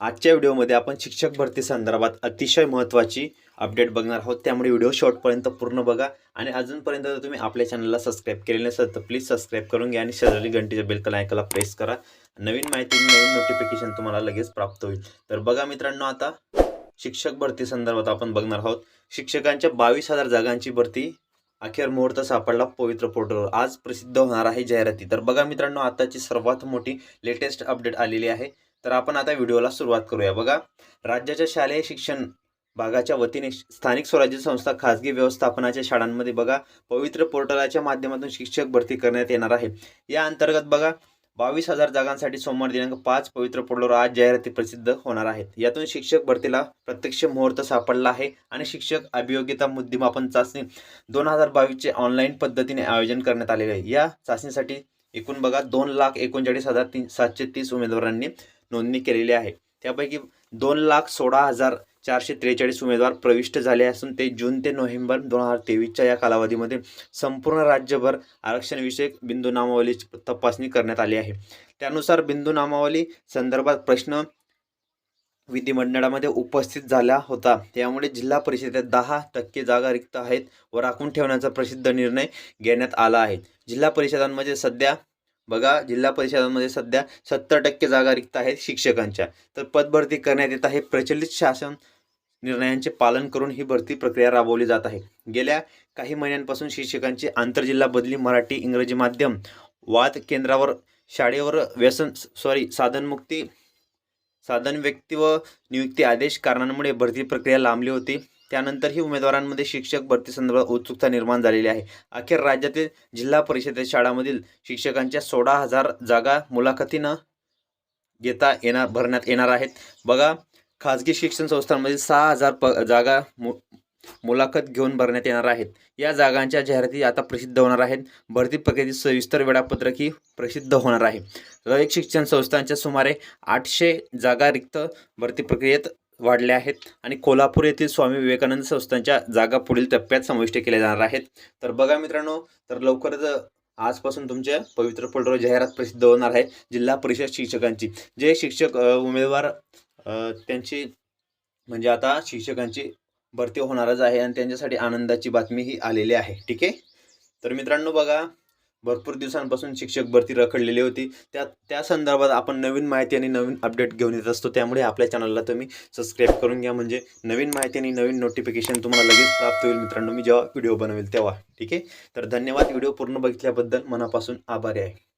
आजच्या व्हिडिओमध्ये आपण शिक्षक भरती संदर्भात अतिशय महत्त्वाची अपडेट बघणार आहोत. त्यामुळे व्हिडिओ शॉर्टपर्यंत पूर्ण बघा आणि अजूनपर्यंत जर तुम्ही आपल्या चॅनलला सबस्क्राईब केले नसेल तर प्लीज सबस्क्राईब करून घ्या आणि शेजारी घंटीच्या बेल ऐकला प्रेस करा. नवीन माहिती नवीन नोटिफिकेशन तुम्हाला लगेच प्राप्त होईल. तर बघा मित्रांनो आता शिक्षक भरती संदर्भात आपण बघणार आहोत. शिक्षकांच्या बावीस हजार जागांची भरती अखेर मुहूर्त सापडला पवित्र पोर्टलवर. आज प्रसिद्ध होणार आहे जाहिराती. तर बघा मित्रांनो आताची सर्वात मोठी लेटेस्ट अपडेट आलेली आहे. तर आपण आता व्हिडिओला सुरुवात करूया. बघा राज्याच्या शालेय शिक्षण भागाच्या वतीने स्थानिक स्वराज्य संस्था खाजगी व्यवस्थापनाच्या शाळांमध्ये बघा पवित्र पोर्टलाच्या माध्यमातून शिक्षक भरती करण्यात येणार आहे. या अंतर्गत बघा बावीस हजार जागांसाठी सोमवार दिनांक पाच पवित्र पोर्टलवर आज जाहिराती प्रसिद्ध होणार आहेत. यातून शिक्षक भरतीला प्रत्यक्ष मुहूर्त सापडला आहे आणि शिक्षक अभियोग्यता मुद्दीमापन चाचणी दोन हजार बावीसचे ऑनलाईन पद्धतीने आयोजन करण्यात आलेले आहे. या चाचणीसाठी एकूण बघा दोन लाख एकोणचाळीस हजार तीन सातशे तीस उमेदवारांनी नोंदणी केलेली आहे. त्यापैकी दोन लाख सोळा हजार चारशे त्रेचाळीस उमेदवार प्रविष्ट झाले असून ते जून ते नोव्हेंबर दोन हजार तेवीसच्या या कालावधीमध्ये संपूर्ण राज्यभर आरक्षणविषयक बिंदू नामावली तपासणी करण्यात आली आहे. त्यानुसार बिंदू नामावली संदर्भात प्रश्न विधिमंडळामध्ये उपस्थित झाला होता. त्यामुळे जिल्हा परिषदेत दहा टक्के जागा रिक्त आहेत व राखून ठेवण्याचा प्रसिद्ध निर्णय घेण्यात आला आहे. जिल्हा परिषदांमध्ये सध्या बघा जिल्हा परिषदांमध्ये सध्या सत्तर टक्के जागा रिक्त आहेत शिक्षकांच्या. तर पदभरती करण्यात येत आहे. प्रचलित शासन निर्णयांचे पालन करून ही भरती प्रक्रिया राबवली जात आहे. गेल्या काही महिन्यांपासून शिक्षकांची आंतरजिल्हा बदली मराठी इंग्रजी माध्यम वाद केंद्रावर शाळेवर व्यसन सॉरी साधनमुक्ती साधन व्यक्ती व नियुक्ती आदेश कारणांमुळे भरती प्रक्रिया लांबली होती. त्यानंतरही उमेदवारांमध्ये शिक्षक भरती संदर्भात उत्सुकता निर्माण झालेली आहे. अखेर राज्यातील जिल्हा परिषद शाळांमधील शिक्षकांच्या सोळा हजार जागा मुलाखतीनं घेता येणार भरण्यात येणार आहेत. बघा खाजगी शिक्षण संस्थांमधील सहा हजार प जागा मु मुलाखत घेऊन भरण्यात येणार आहेत. या जागांच्या जाहिराती आता प्रसिद्ध होणार आहेत. भरती प्रक्रियेची सविस्तर वेळापत्रक ही प्रसिद्ध होणार आहे. रयक शिक्षण संस्थांच्या सुमारे आठशे जागा रिक्त भरती प्रक्रियेत वाढल्या आहेत. आणि कोल्हापूर येथील स्वामी विवेकानंद संस्थांच्या जागा पुढील टप्प्यात समाविष्ट केल्या जाणार आहेत. तर बघा मित्रांनो तर लवकरच आजपासून तुमच्या पवित्र पोर्टलवर जाहिरात प्रसिद्ध होणार आहे. जिल्हा परिषद शिक्षकांची. जे शिक्षक उमेदवार त्यांची म्हणजे आता शिक्षकांची भरती होणारच आहे आणि त्यांच्यासाठी आनंदाची बातमी ही आलेली आहे. ठीक आहे? तर मित्रांनो बघा भरपूर दिवसांपासून शिक्षक भरती रखडलेली होती. त्या त्या संदर्भात आपण नवीन माहिती आणि नवीन अपडेट घेऊन येत असतो. त्यामुळे आपल्या चॅनलला तुम्ही सबस्क्राईब करून घ्या. म्हणजे नवीन माहिती आणि नवीन नोटिफिकेशन तुम्हाला लगेच प्राप्त होईल मित्रांनो. मी जेव्हा व्हिडिओ बनवेल तेव्हा. ठीक आहे? तर धन्यवाद. व्हिडिओ पूर्ण बघितल्याबद्दल मनापासून आभारी आहे.